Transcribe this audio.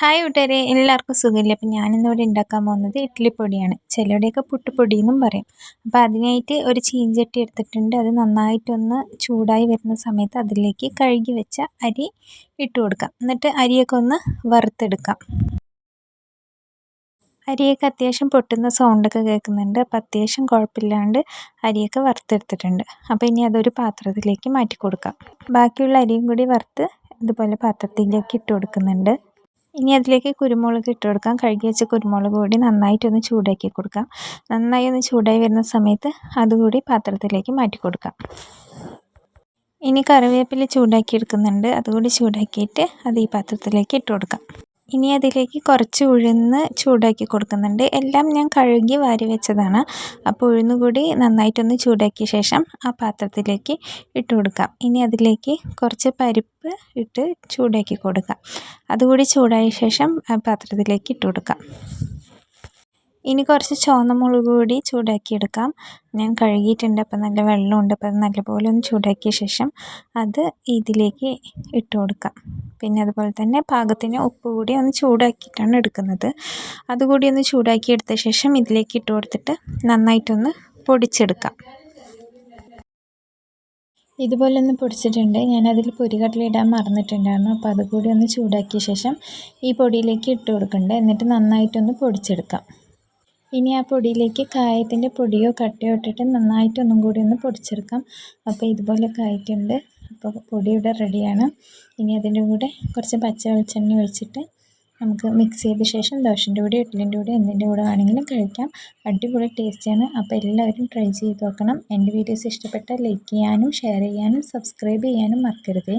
Hi കൂട്ടുകാരെ എല്ലാവർക്കും സുഖമില്ല? അപ്പം ഞാനിന്നിവിടെ ഉണ്ടാക്കാൻ പോകുന്നത് ഇഡ്ഡലിപ്പൊടിയാണ് ചിലരുടെയൊക്കെ പുട്ടുപൊടി എന്നും പറയും. അപ്പോൾ അതിനായിട്ട് ഒരു ചീഞ്ചട്ടി എടുത്തിട്ടുണ്ട്. അത് നന്നായിട്ടൊന്ന് ചൂടായി വരുന്ന സമയത്ത് അതിലേക്ക് കഴുകി വെച്ച അരി ഇട്ട് കൊടുക്കാം. എന്നിട്ട് അരിയൊക്കെ ഒന്ന് വറുത്തെടുക്കാം. അരിയൊക്കെ അത്യാവശ്യം പൊട്ടുന്ന സൗണ്ടൊക്കെ കേൾക്കുന്നുണ്ട്. അപ്പം അത്യാവശ്യം കുഴപ്പമില്ലാണ്ട് അരിയൊക്കെ വറുത്തെടുത്തിട്ടുണ്ട്. അപ്പോൾ ഇനി അതൊരു പാത്രത്തിലേക്ക് മാറ്റി കൊടുക്കാം ബാക്കിയുള്ള അരിയും കൂടി വറുത്ത് ഇതുപോലെ പാത്രത്തിലേക്ക് ഇട്ട് കൊടുക്കുന്നുണ്ട്. ഇനി അതിലേക്ക് കുരുമുളക് ഇട്ട് കൊടുക്കാം. കഴുകി വെച്ച കുരുമുളക് കൂടി നന്നായിട്ടൊന്ന് ചൂടാക്കി കൊടുക്കാം. നന്നായി ഒന്ന് ചൂടായി വരുന്ന സമയത്ത് അതുകൂടി പാത്രത്തിലേക്ക് മാറ്റി കൊടുക്കാം. ഇനി കറിവേപ്പില ചൂടാക്കി എടുക്കുന്നുണ്ട്. അതുകൂടി ചൂടാക്കിയിട്ട് അത് ഈ പാത്രത്തിലേക്ക് ഇട്ട് കൊടുക്കാം. ഇനി അതിലേക്ക് കുറച്ച് ഉഴുന്ന് ചൂടാക്കി കൊടുക്കുന്നുണ്ട്. എല്ലാം ഞാൻ കഴുകി വാരി വെച്ചതാണ്. അപ്പോൾ ഉഴുന്ന് കൂടി നന്നായിട്ടൊന്ന് ചൂടാക്കിയ ശേഷം ആ പാത്രത്തിലേക്ക് ഇട്ട് കൊടുക്കാം. ഇനി അതിലേക്ക് കുറച്ച് പരിപ്പ് ഇട്ട് ചൂടാക്കി കൊടുക്കാം. അതുകൂടി ചൂടായ ശേഷം ആ പാത്രത്തിലേക്ക് ഇട്ട് കൊടുക്കാം. ഇനി കുറച്ച് ചുവന്ന മുളക് കൂടി ചൂടാക്കിയെടുക്കാം. ഞാൻ കഴുകിയിട്ടുണ്ട് അപ്പം നല്ല വെള്ളമുണ്ട് അപ്പം അത് നല്ലപോലെ ഒന്ന് ചൂടാക്കിയ ശേഷം അത് ഇതിലേക്ക് ഇട്ട് കൊടുക്കാം. പിന്നെ അതുപോലെ തന്നെ പാകത്തിന് ഉപ്പ് കൂടി ഒന്ന് ചൂടാക്കിയിട്ടാണ് എടുക്കുന്നത്. അതുകൂടി ഒന്ന് ചൂടാക്കി എടുത്ത ശേഷം ഇതിലേക്ക് ഇട്ട് കൊടുത്തിട്ട് നന്നായിട്ടൊന്ന് പൊടിച്ചെടുക്കാം. ഇതുപോലെ ഒന്ന് പൊടിച്ചിട്ടുണ്ട്. ഞാനതിൽ പൊരികടല ഇടാൻ മറന്നിട്ടുണ്ടായിരുന്നു അപ്പോൾ അതുകൂടി ഒന്ന് ചൂടാക്കിയ ശേഷം ഈ പൊടിയിലേക്ക് ഇട്ട് കൊടുക്കണ്ടേ. എന്നിട്ട് നന്നായിട്ടൊന്ന് പൊടിച്ചെടുക്കാം. ഇനി ആ പൊടിയിലേക്ക് കായത്തിന്റെ പൊടിയോ കട്ടയോ ഇട്ടിട്ട് നന്നായിട്ടൊന്നും കൂടി ഒന്ന് പൊടിച്ചെടുക്കാം. അപ്പോൾ ഇതുപോലെ ആയിട്ടുണ്ട് അപ്പോൾ പൊടി ഇവിടെ റെഡിയാണ്. ഇനി അതിന്റെ കൂടെ കുറച്ച് പച്ച വെളിച്ചെണ്ണ ഒഴിച്ചിട്ട് നമുക്ക് മിക്സ് ചെയ്ത ശേഷം ദോശന്റെ കൂടെ ഇഡ്ഡലിന്റെ കൂടെ എന്തിന്റെ കൂടെ വേണമെങ്കിലും കഴിക്കാം. അടിപൊളി ടേസ്റ്റിയാണ്. അപ്പോൾ എല്ലാവരും ട്രൈ ചെയ്ത് നോക്കണം. എന്റെ വീഡിയോസ് ഇഷ്ടപ്പെട്ടാൽ ലൈക്ക് ചെയ്യാനും ഷെയർ ചെയ്യാനും സബ്സ്ക്രൈബ് ചെയ്യാനും മറക്കരുതേ.